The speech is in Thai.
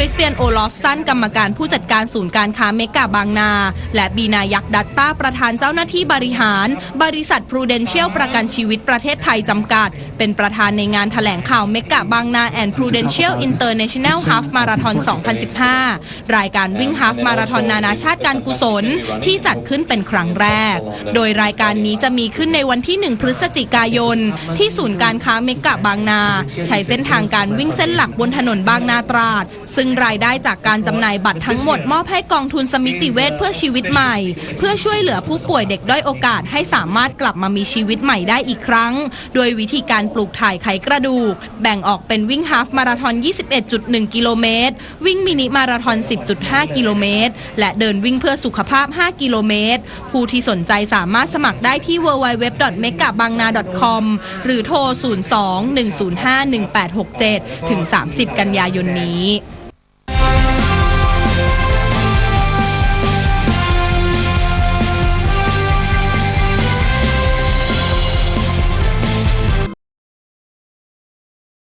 ริสเตียนโอลอฟสันกรรมการผู้จัดการศูนย์การค้าเมกะบางนา และบีนายักษ์ดัตต้าประธานเจ้าหน้าที่บริหาร บริษัท Prudential ประกันชีวิตประเทศไทยจำกัด เป็นประธานในงานแถลงข่าวเมกะบางนาแอนด์ Prudential International Half Marathon 2015 รายการวิ่งฮาฟมาราธอนนานาชาติการกุศล ที่จัดขึ้นเป็นครั้งแรก โดยรายการนี้จะมีขึ้นในวันที่ 1 พฤศจิกายน ที่ศูนย์การค้าเมกะบางนา ใช้เส้นทางการวิ่งเส้นหลักบนถนนบางนาตราดซึ่งรายได้จากการจำหน่ายบัตรทั้งหมดมอบให้กองทุนสมิติเวชเพื่อชีวิตใหม่ เพื่อช่วยเหลือผู้ป่วยเด็กด้อยโอกาสให้สามารถกลับมามีชีวิตใหม่ได้อีกครั้ง โดยวิธีการปลูกถ่ายไขกระดูก แบ่งออกเป็นวิ่งฮาฟมาราธอน 21.1 กิโลเมตร วิ่งมินิมาราธอน 10.5 กิโลเมตร และเดินวิ่งเพื่อสุขภาพ 5 กิโลเมตร ผู้ที่สนใจสามารถสมัครได้ที่ www.megabangna.com หรือโทร 02-105-1867 ถึง 30 กันยายนนี้